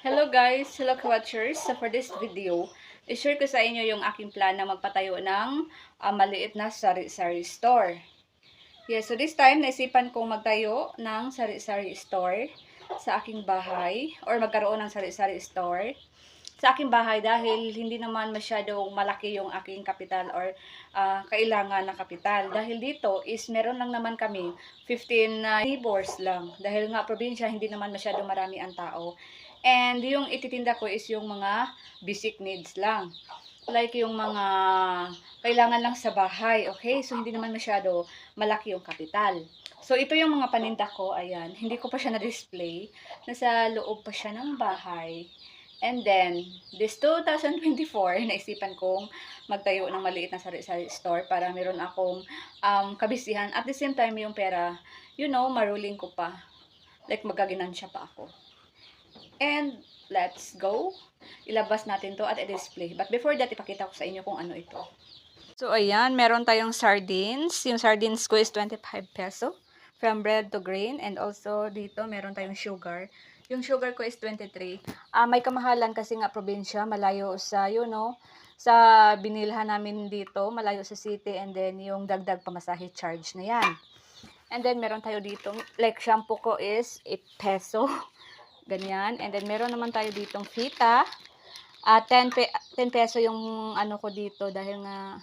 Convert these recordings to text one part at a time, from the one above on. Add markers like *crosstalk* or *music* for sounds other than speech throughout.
Hello guys, hello watchers. So for this video, i-share ko sa inyo yung aking plan na magpatayo ng ah, maliit na sari-sari store. Yes, so this time naisipan kong magtayo ng sari-sari store sa aking bahay or magkaroon ng sari-sari store sa aking bahay dahil hindi naman masyadong malaki yung aking kapital or ah, kailangan na kapital. Dahil dito is meron lang naman kami 15 na neighbors lang. Dahil nga probinsya hindi naman masyadong marami ang tao. And yung ititinda ko is yung mga basic needs lang. Like yung mga kailangan lang sa bahay, okay? So, hindi naman masyado malaki yung kapital. So, ito yung mga paninda ko, ayan. Hindi ko pa siya na-display. Nasa loob pa siya ng bahay. And then, this 2024, *laughs* naisipan kong magtayo ng maliit na sari-sari store para meron akong um, kabisihan. At the same time, yung pera, you know, maruling ko pa. Like, magkaginansya pa ako. And let's go. Ilabas natin to at i-display. But before that, ipakita ko sa inyo kung ano ito. So, ayan. Meron tayong sardines. Yung sardines ko is 25 peso. From bread to grain. And also, dito, meron tayong sugar. Yung sugar ko is 23. Ah, may kamahalan kasi nga probinsya. Malayo sa, you know, sa binilhan namin dito. Malayo sa city. And then, yung dagdag pamasahe charge na yan. And then, meron tayo dito. Like, shampoo ko is 8 peso. *laughs* Ganyan. And then, meron naman tayo ditong fita. Ah, 10, pe- 10 peso yung ano ko dito dahil nga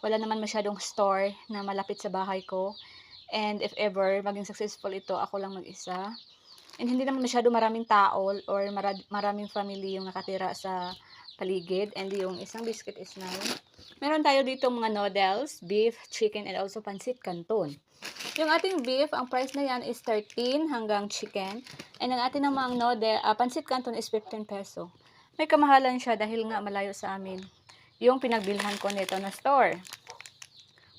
wala naman masyadong store na malapit sa bahay ko. And if ever maging successful ito, ako lang mag-isa. And hindi naman masyado maraming tao or mara- maraming family yung nakatira sa paligid. And yung isang biscuit is 9. Meron tayo dito mga noodles, beef, chicken, and also pancit canton. Yung ating beef, ang price na yan is 13 hanggang chicken. And ang ating namang noodle, ah, pancit canton is 15 peso. May kamahalan siya dahil nga malayo sa amin. Yung pinagbilhan ko nito na store.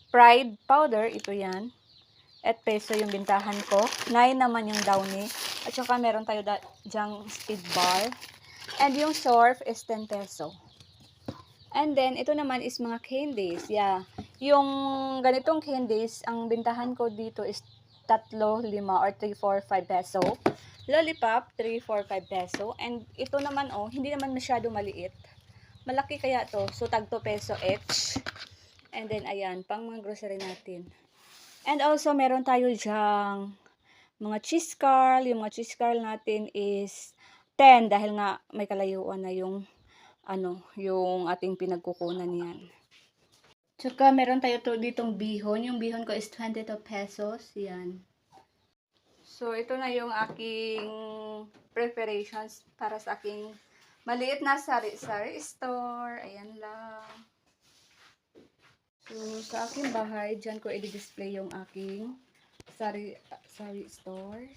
Pride powder, ito yan. At peso yung bintahan ko. 9 naman yung downy. At saka meron tayo dyang speed bar. And yung surf is 10 peso. And then, ito naman is mga candies. Yeah. Yung ganitong candies, ang bintahan ko dito is tatlo, lima, or 3, 4, 5 peso. Lollipop, 3, 4, 5 peso. And ito naman, oh, hindi naman masyado maliit. Malaki kaya to. So, tag 2 peso each. And then, ayan, pang mga grocery natin. And also, meron tayo dyang mga cheese curl. Yung mga cheese curl natin is 10 dahil nga may kalayuan na yung ano, yung ating pinagkukunan yan. Tsaka meron tayo to ditong bihon. Yung bihon ko is 22 pesos. Yan. So, ito na yung aking preparations para sa aking maliit na sari-sari store. Ayan lang. So, sa aking bahay, dyan ko i-display yung aking sari, sari store.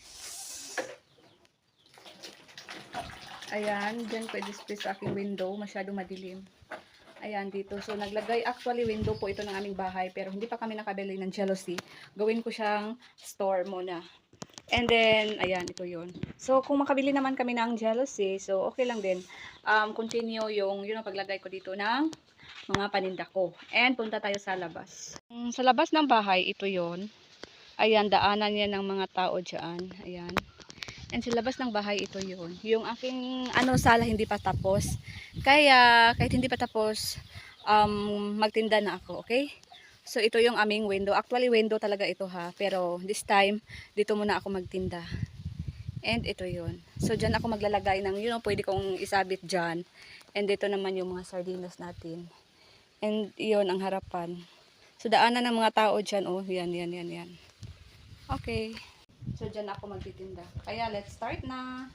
Ayan, dyan ko i-display sa aking window. Masyado madilim. Ayan, dito. So, naglagay, actually, window po ito ng aming bahay. Pero hindi pa kami nakabili ng jealousy. Gawin ko siyang store muna. And then, ayan, ito yun. So, kung makabili naman kami ng jealousy, so, okay lang din. Um, continue yung, yun ang paglagay ko dito ng mga paninda ko. And, punta tayo sa labas. Mm, sa labas ng bahay, ito yon Ayan, daanan yan ng mga tao dyan. Ayan. And sa labas ng bahay, ito yun. Yung aking, ano, sala hindi pa tapos. Kaya, kahit hindi pa tapos, um, magtinda na ako, okay? So, ito yung aming window. Actually, window talaga ito ha. Pero, this time, dito muna ako magtinda. And ito yun. So, dyan ako maglalagay ng, you know, pwede kong isabit dyan. And dito naman yung mga sardinas natin. And yun, ang harapan. So, daanan ng mga tao dyan. Oh, yan, yan, yan, yan. Okay. So, dyan ako magtitinda. Kaya, let's start na.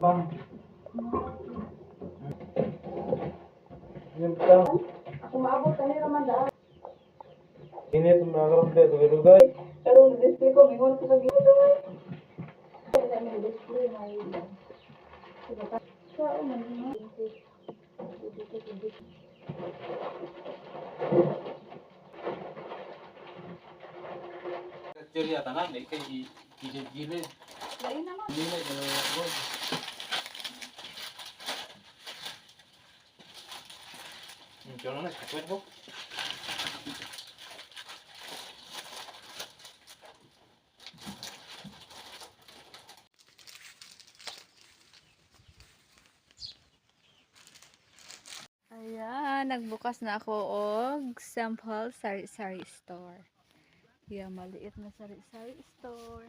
Bang. Yung tang Ako maabot, kani naman daan. init mga karong dito bilugay. Pero, display ko, mingon ko sa gito. Kacil bacteria tanan dai kay gilid-gilid. Dai naman. Dili na god. Yo no me acuerdo. Ayan, nagbukas na ako og sample sari-sari store. Yeah, maliit na sari-sari store.